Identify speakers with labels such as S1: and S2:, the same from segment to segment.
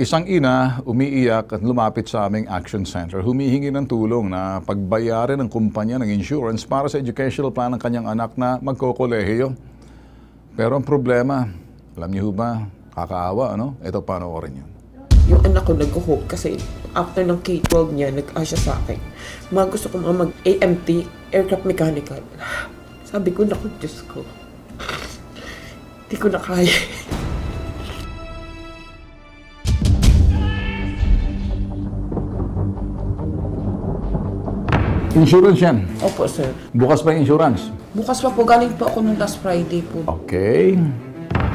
S1: Isang ina umiiyak at lumapit sa aming action center. Humihingi ng tulong na pagbayarin ng kumpanya ng insurance para sa educational plan ng kanyang anak na magkokolehiyo. Pero ang problema, alam niyo ba, kakaawa, ano? Ito panoorin yun.
S2: Yung anak ko nag-hope kasi after ng K-12 niya, nag-asya sa akin. Mga gusto ko mga mag-AMT, aircraft mechanical. Sabi ko, naku, Diyos ko. Hindi ko na kaya.
S1: Insurance yan.
S2: Opo, sir.
S1: Bukas pa yung insurance.
S2: Bukas pa po, galing po ako nung last Friday po.
S1: Okay.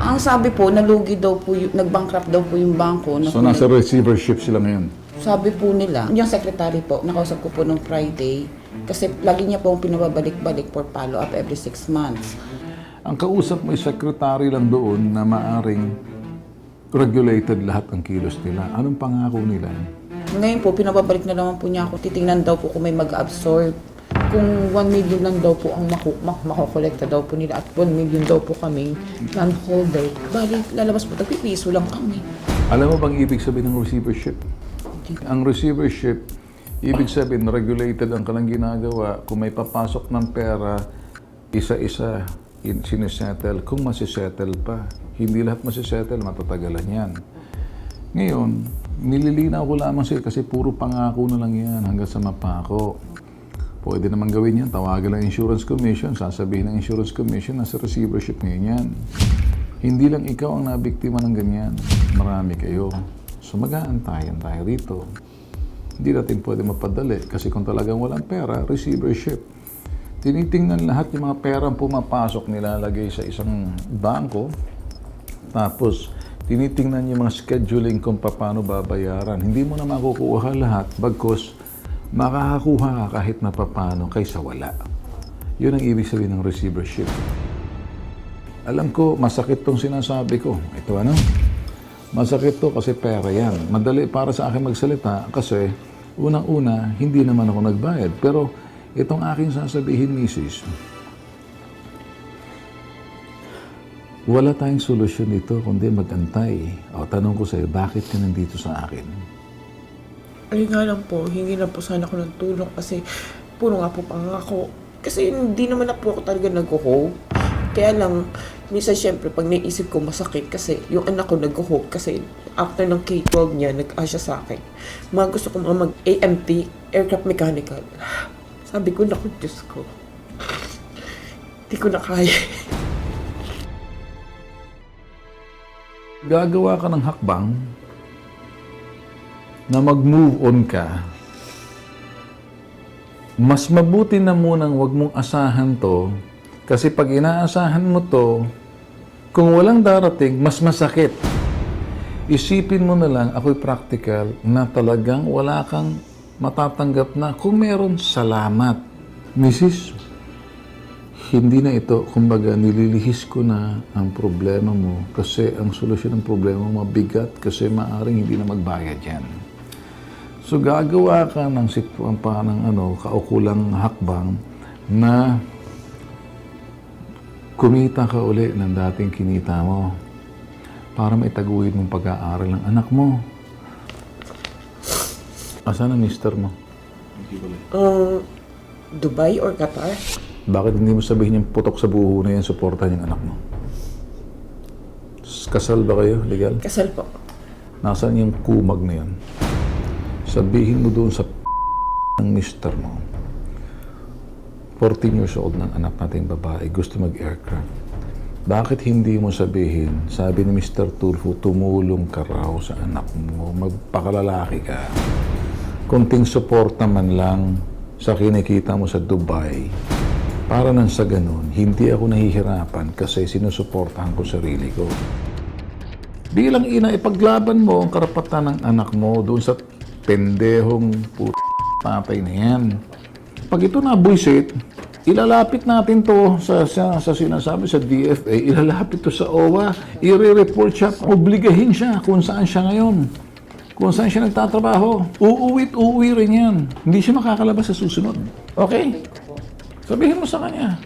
S2: Ang sabi po, nalugi daw po, yung, nag-bankrupt daw po yung bangko. Na
S1: So nasa receivership sila ngayon.
S2: Sabi po nila, yung secretary po, nakausap ko po nung Friday, kasi lagi niya po pinababalik-balik for follow-up every six months.
S1: Ang kausap mo secretary lang doon na maaring regulated lahat ng kilos nila. Anong pangako nila?
S2: Ngayon po, pinababalik na naman po niya ako. Titingnan daw po kung may mag-absorb. Kung 1 million lang daw po ang maku mak daw po nila at 1 million daw po kaming non-holder. Bali, lalabas po, tagpipiso lang kami.
S1: Alam mo bang ibig sabihin ng receivership? Ang receivership, ibig sabihin regulated ang kalang ginagawa. Kung may papasok ng pera, isa-isa in- sinisettle. Kung masisettle pa, hindi lahat masisettle, matatagalan yan. Ngayon, nililinaw ko lamang sila kasi puro pangako na lang yan hanggang sa mapako. Pwede naman gawin yan. Tawagan lang insurance commission. Sasabihin ng insurance commission nasa receivership ngayon yan. Hindi lang ikaw ang nabiktima ng ganyan. Marami kayo. So mag-aantayan tayo rito. Hindi natin pwede mapadali kasi kung talagang walang pera, receivership. Tinitingnan lahat yung mga perang pumapasok nilalagay sa isang bangko. Tapos, tinitingnan yung mga scheduling kung paano babayaran. Hindi mo na makukuha lahat bagkos makakakuha ka kahit na papano kaysa wala. Yun ang ibig sabihin ng receivership. Alam ko, masakit tong sinasabi ko. Ito ano? Masakit to kasi pera yan. Madali para sa akin magsalita kasi unang-una, hindi naman ako nagbayad. Pero itong aking sasabihin, misis, wala tayong solusyon dito kundi magantay. O tanong ko sa'yo, bakit ka nandito sa akin?
S2: Ay nga lang po, hingi na po sana ako ng tulong kasi puro nga po pangako. Kasi hindi naman na po ako talaga nag-hope. Kaya lang, minsan syempre, pag naisip ko masakit kasi yung anak ko nag-hope kasi after ng K-12 niya, nag-asya sa akin. Mga gusto ko mag-AMT, aircraft mechanical. Sabi ko, naku, Diyos ko. Hindi ko na kaya.
S1: Gagawa ka ng hakbang na mag-move on ka. Mas mabuti na munang wag mong asahan to kasi pag inaasahan mo to, kung walang darating, mas masakit. Isipin mo na lang, ako'y practical, na talagang wala kang matatanggap na kung meron, salamat. Mrs., hindi na ito, kumbaga, nililihis ko na ang problema mo kasi ang solusyon ng problema mo mabigat kasi maaring hindi na magbayad yan. So, gagawa ka ng sitwang pa ng ano, kaukulang hakbang na kumita ka uli ng dating kinita mo para maitaguhin mong pag-aaral ng anak mo. Asan ang mister mo?
S2: Uh, Dubai or Qatar?
S1: Bakit hindi mo sabihin yung putok sa buho na yan, suportahan yung anak mo? Kasal ba kayo, legal?
S2: Kasal po.
S1: Nasaan yung kumag na yan? Sabihin mo doon sa ng mister mo. 14 years old ng anak nating babae, gusto mag-aircraft. Bakit hindi mo sabihin, sabi ni Mr. Tulfo, tumulong ka raw sa anak mo, magpakalalaki ka. Kunting suporta man lang sa kinikita mo sa Dubai. Para nang sa ganun, hindi ako nahihirapan kasi sinusuportahan ko sarili ko. Bilang ina, ipaglaban mo ang karapatan ng anak mo doon sa pendehong put tatay na yan. Pag ito na buisit, ilalapit natin to sa, sa, sa sinasabi sa DFA, ilalapit to sa OWA, i-report siya, obligahin siya kung saan siya ngayon. Kung saan siya nagtatrabaho. Uuwi't uuwi rin yan. Hindi siya makakalabas sa susunod. Okay? Sabihin mo sa kanya.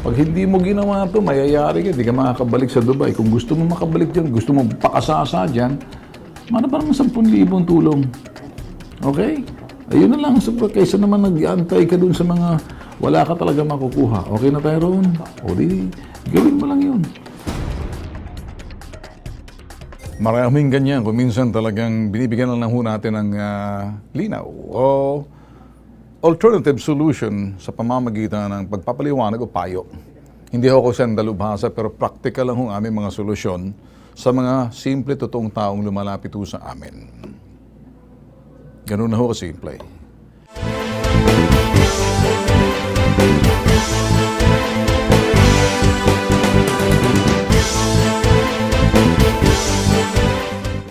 S1: Pag hindi mo ginawa to, mayayari ka, hindi ka makakabalik sa Dubai. Kung gusto mo makabalik dyan, gusto mo pakasasa dyan, Mana pa naman 10,000 tulong. Okay? Ayun na lang. Kaysa naman nag-antay ka dun sa mga wala ka talaga makukuha. Okay na tayo roon? O di, gawin mo lang yun. Maraming ganyan. Kung minsan talagang binibigyan lang ho natin ng ah, linaw o alternative solution sa pamamagitan ng pagpapaliwanag o payo. Hindi ako sandalubhasa pero practical lang ang aming mga solusyon sa mga simple totoong taong lumalapit sa amin. Ganun na ho kasimple.